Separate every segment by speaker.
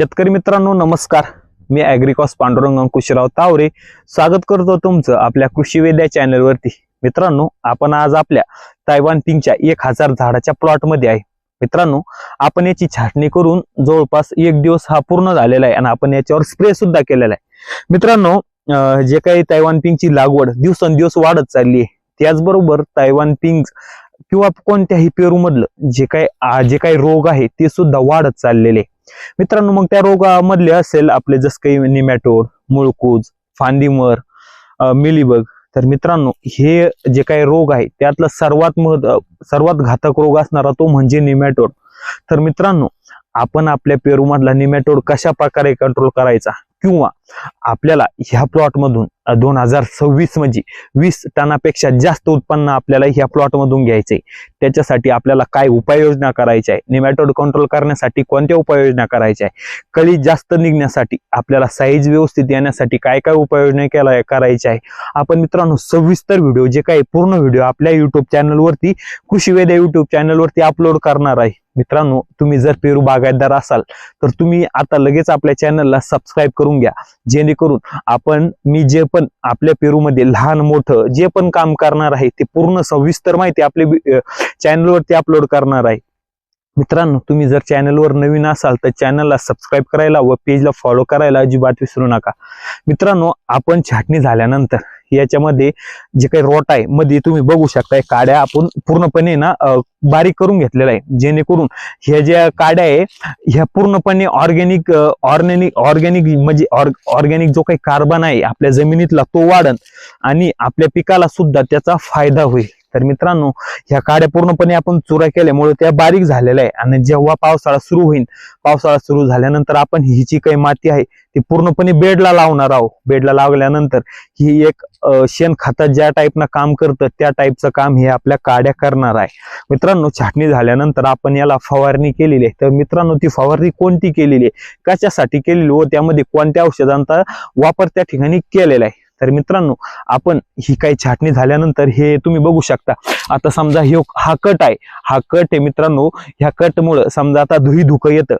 Speaker 1: शेतकरी मित्रांनो नमस्कार. मी ॲग्रिकॉस पांडुरंग अंकुशराव तावरे. स्वागत करतो तुमचं आपल्या कृषी वेद्या चॅनलवरती मित्रांनो आपण आज आपल्या तायवान पिंकच्या एक हजार झाडाच्या प्लॉटमध्ये आहे. मित्रांनो आपण याची छाटणी करून जवळपास एक दिवस हा पूर्ण झालेला आहे आणि आपण याच्यावर स्प्रे सुद्धा केलेला आहे. मित्रांनो जे काही तायवान पिंगची लागवड दिवसेंदिवस वाढत चालली आहे त्याचबरोबर तायवान पिंक किंवा कोणत्याही पेरूमधलं जे काही जे काही रोग आहे ते सुद्धा वाढत चाललेले आहे. मित्रांनो मग त्या रोगामधले असेल आपले जसं काही निमॅटोड मुळकूज फांदीमर मिलीबग. तर मित्रांनो हे जे काही रोग आहे त्यातला सर्वात महत्त्व सर्वात घातक रोग असणारा तो म्हणजे निमॅटोड तर मित्रांनो आपण आपल्या पेरूमधला निमॅटोड कशा प्रकारे कंट्रोल करायचा? किंवा आपल्याला ह्या प्लॉट मधून दोन हजार सव्वीस म्हणजे वीस टनापेक्षा जास्त उत्पन्न आपल्याला ह्या प्लॉट मधून त्याच्यासाठी आपल्याला काय उपाययोजना करायच्या आहे? निमॅटोड कंट्रोल करण्यासाठी कोणत्या उपाययोजना करायच्या आहे? कळी जास्त निघण्यासाठी आपल्याला साईज व्यवस्थित येण्यासाठी काय काय उपाययोजना केला करायच्या आहे? आपण मित्रांनो सविस्तर व्हिडिओ जे काही पूर्ण व्हिडिओ आपल्या युट्यूब चॅनलवरती कृषीवेद्या युट्यूब चॅनलवरती अपलोड करणार आहे. मित्रांनो तुम्ही जर पेरू बागायतदार असाल तर तुम्ही आता लगेच आपल्या चॅनलला सबस्क्राईब करून घ्या. जेणेकरून आपण मी जे पण आपल्या पेरूमध्ये लहान मोठं जे पण काम करणार आहे ते पूर्ण सविस्तर माहिती आपल्या चॅनलवरती अपलोड करणार आहे. मित्रांनो तुम्ही जर चॅनलवर नवीन असाल तर चॅनलला सबस्क्राईब करायला व पेजला फॉलो करायला अजिबात विसरू नका. मित्रांनो आपण छाटणी झाल्यानंतर याच्यामध्ये जे काही रोट आहे मध्ये तुम्ही बघू शकताय काड्या आपण पूर्णपणे ना बारीक करून घेतलेला आहे जेणेकरून ह्या ज्या काड्या आहे ह्या पूर्णपणे ऑर्गॅनिक ऑर्गॅनिक ऑर्गॅनिक म्हणजे ऑर्गॅनिक जो काही कार्बन आहे आपल्या जमिनीतला तो वाढन आणि आपल्या पिकाला सुद्धा त्याचा फायदा होईल. तर मित्रांनो ह्या काड्या पूर्णपणे आपण चुरा केल्यामुळे त्या बारीक झालेल्या आहे आणि जेव्हा पावसाळा सुरू होईल पावसाळा सुरू झाल्यानंतर आपण ही जी काही माती आहे ती पूर्णपणे बेडला लावणार आहोत. बेडला लावल्यानंतर ही एक शेण शेणखतात ज्या टाईपनं काम करतं त्या टाईपचं काम हे आपल्या काड्या करणार आहे. मित्रांनो छाटणी झाल्यानंतर आपण याला फवारणी केलेली आहे. तर मित्रांनो ती फवारणी कोणती केलेली आहे? कशासाठी केलेली व त्यामध्ये कोणत्या औषधांचा वापर त्या ठिकाणी केलेला आहे? तर मित्रांनो आपण ही काही छाटणी झाल्यानंतर हे तुम्ही बघू शकता. आता समजा हे हा कट आहे. हा कट आहे मित्रांनो ह्या कटमुळं समजा आता धुई धुकं येतं.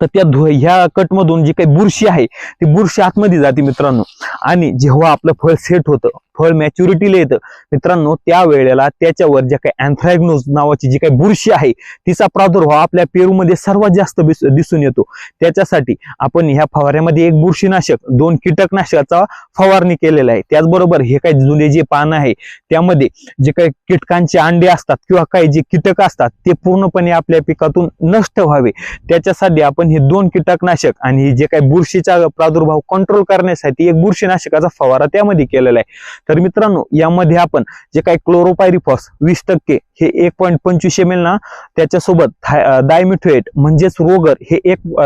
Speaker 1: तर त्या धु ह्या कटमधून जी काही बुरशी आहे ती बुरशी आतमध्ये जाते मित्रांनो. आणि जेव्हा आपलं फळ सेट होतं फळ मॅच्युरिटीला येतं. मित्रांनो त्या वेळेला त्याच्यावर ज्या काही अँथ्रॅग्नोज नावाची जी काही बुरशी आहे तिचा प्रादुर्भाव आपल्या पेरूमध्ये सर्वात जास्त दिसून येतो. त्याच्यासाठी आपण ह्या फवाऱ्यामध्ये एक बुरशीनाशक दोन कीटकनाशकाचा फवारणी केलेला आहे. त्याचबरोबर हे काही जुने जे पानं आहे त्यामध्ये जे काही कीटकांचे अंडे असतात किंवा काही जे कीटक असतात ते पूर्णपणे आपल्या पिकातून नष्ट व्हावे. त्याच्यासाठी आपण हे दोन कीटकनाशक आणि जे काही बुरशीचा प्रादुर्भाव कंट्रोल करण्यासाठी एक बुरशीनाशकाचा फवारा त्यामध्ये केलेला आहे. तर मित्रांनो यामध्ये आपण जे काही क्लोरोपायरिफॉस वीस टक्के हे एक पॉईंट पंचवीस एम एल ना त्याच्यासोबत डायमिथुएट म्हणजेच रोगर हे एक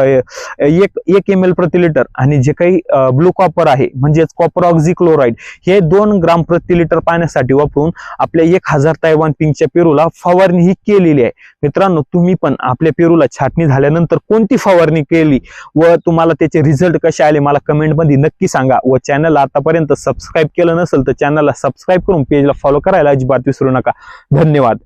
Speaker 1: एक एक एम एल प्रति लिटर आणि जे काही ब्लू कॉपर आहे म्हणजेच कॉपर ऑक्झी क्लोराईड हे दोन ग्राम प्रति लिटर पाण्यासाठी वापरून आपल्या एक हजार तायवान पिंकच्या पेरूला फवारणी ही केलेली आहे. मित्रांनो तुम्ही पण आपल्या पेरूला छाटणी झाल्यानंतर कोणती फवारणी केली व तुम्हाला त्याचे रिझल्ट कसे आले मला कमेंटमध्ये नक्की सांगा व चॅनलला आतापर्यंत सबस्क्राईब केलं नसेल तर चॅनलला सबस्क्राईब करून पेजला फॉलो करायला अजिबात विसरू नका. धन्यवाद.